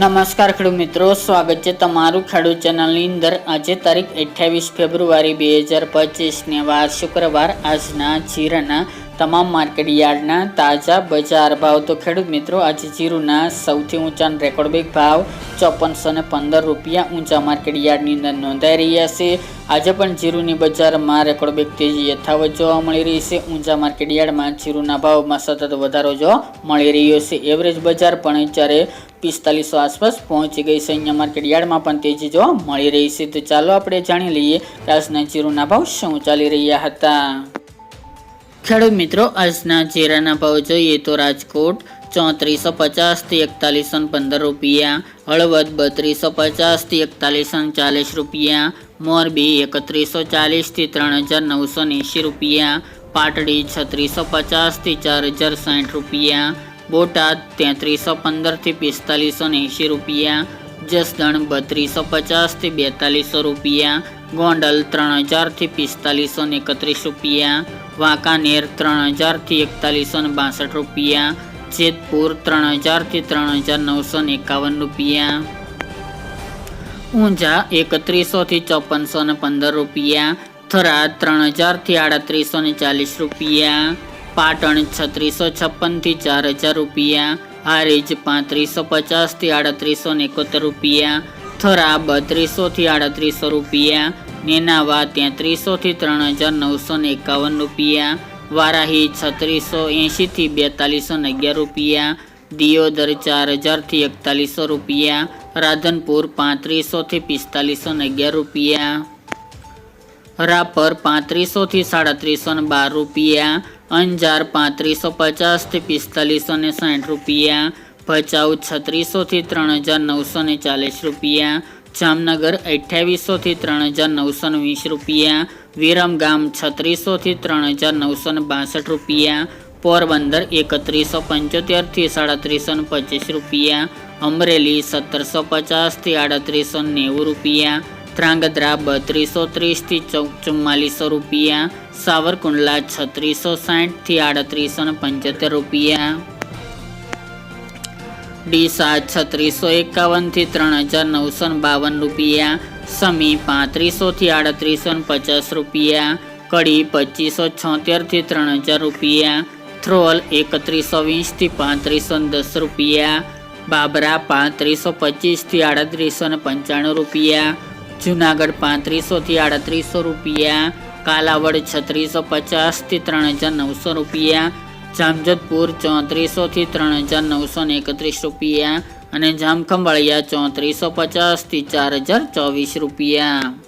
નમસ્કાર ખેડૂત મિત્રો, સ્વાગત છે તમારું ખેડૂત ચેનલની અંદર. આજે તારીખ અઠ્યાવીસ ફેબ્રુઆરી બે હજાર પચીસને વાર શુક્રવાર. આજના જીરાના તમામ માર્કેટ યાર્ડના તાજા બજાર ભાવ. તો ખેડૂત મિત્રો, આજે જીરુના સૌથી ઊંચા રેકોર્ડ બેક ભાવ ચોપનસો ને પંદર રૂપિયા ઊંચા માર્કેટ યાર્ડની અંદર નોંધાઈ રહ્યા છે. આજે પણ જીરુની બજારમાં રેકોર્ડ બેક તેજી યથાવત જોવા મળી રહી છે. ઊંચા માર્કેટ યાર્ડમાં જીરુના ભાવમાં સતત વધારો જોવા મળી રહ્યો છે. એવરેજ બજાર પણ જ્યારે પિસ્તાલીસો આસપાસ પહોંચી ગઈ છે અહીંયા માર્કેટ પણ તેજી જોવા મળી રહી છે. તો ચાલો આપણે જાણી લઈએ કે આજના જીરુના ભાવ શું ચાલી રહ્યા હતા. ખેડૂત મિત્રો, આજના જીરાના ભાવ જોઈએ તો રાજકોટ ચોત્રીસો પચાસથી એકતાલીસો પંદર રૂપિયા, હળવદ બત્રીસો પચાસથી એકતાલીસો ચાલીસ રૂપિયા, મોરબી એકત્રીસો ચાલીસથી ત્રણ હજાર નવસો એંશી રૂપિયા, પાટડી છત્રીસો પચાસથી ચાર હજાર સાઠ રૂપિયા બોટાદ તેત્રીસો પંદરથી પિસ્તાલીસો એંશી રૂપિયા, જસદણ બત્રીસો પચાસથી બેતાલીસો રૂપિયા, ગોંડલ ત્રણ હજારથી પિસ્તાલીસો એકત્રીસ રૂપિયા, વાંકાનેર ત્રણ હજારથી એકતાલીસો ને બાસઠ રૂપિયા, જેતપુર ત્રણ હજારથી ત્રણ હજાર નવસો ને એકાવન રૂપિયા. ઊંઝા એકત્રીસોથી ચોપનસો પંદર રૂપિયા, થરાદ ત્રણ હજારથી આડત્રીસો ચાલીસ રૂપિયા પાટણ છત્રીસો છપ્પનથી ચાર હજાર રૂપિયા, હારીજ પાંત્રીસો પચાસથી આડત્રીસો એકોતેર રૂપિયા, થરા બત્રીસોથી આડત્રીસો રૂપિયા, નેનાવા તેત્રીસોથી ત્રણ હજાર નવસો એકાવન રૂપિયા, વારાહી છત્રીસો એંશીથી બેતાલીસો અગિયાર રૂપિયા, દિયોદર ચાર હજારથી એકતાલીસો રૂપિયા, રાધનપુર પાંત્રીસોથી પિસ્તાલીસો ને અગિયાર રૂપિયા. રાપર પાંત્રીસોથી સાડત્રીસો ને બાર રૂપિયા, અંજાર પાંત્રીસો પચાસથી પિસ્તાલીસો ને સાઠ રૂપિયા, ભચાઉ છત્રીસોથી ત્રણ હજાર નવસો ને ચાલીસ રૂપિયા, જામનગર અઠ્યાવીસોથી ત્રણ હજાર નવસો ને વીસ રૂપિયા વિરમગામ છત્રીસોથી ત્રણ હજાર નવસો ને બાસઠ રૂપિયા, પોરબંદર એકત્રીસો પંચોતેરથી સાડત્રીસો ને પચીસ રૂપિયા, અમરેલી સત્તરસો પચાસથી આડત્રીસો નેવું રૂપિયા ધ્રાંગધ્રા બત્રીસો ત્રીસથી ચૌ ચુમ્માલીસો રૂપિયા, સાવરકુંડલા છત્રીસો સાઠથી આડત્રીસો ને પંચોતેર રૂપિયા. ડીસા છત્રીસો એકાવનથી ત્રણ હજાર નવસો બાવન રૂપિયા, સમી પાંત્રીસોથી આડત્રીસો ને પચાસ રૂપિયા, કડી પચીસો છોતેરથી ત્રણ હજાર રૂપિયા થ્રોલ એકત્રીસો વીસથી પાંત્રીસો દસ રૂપિયા, બાબરા પાંત્રીસો પચીસથી આડત્રીસો ને પંચાણું રૂપિયા જુનાગઢ પાંત્રીસોથી આડત્રીસો રૂપિયા, કાલાવડ છત્રીસો પચાસથી ત્રણ હજાર નવસો રૂપિયા, જામજોધપુર ચોત્રીસોથી ત્રણ હજાર નવસો ને એકત્રીસ રૂપિયા અને જામખંભાળિયા ચોત્રીસો પચાસથી ચાર હજાર ચોવીસ રૂપિયા.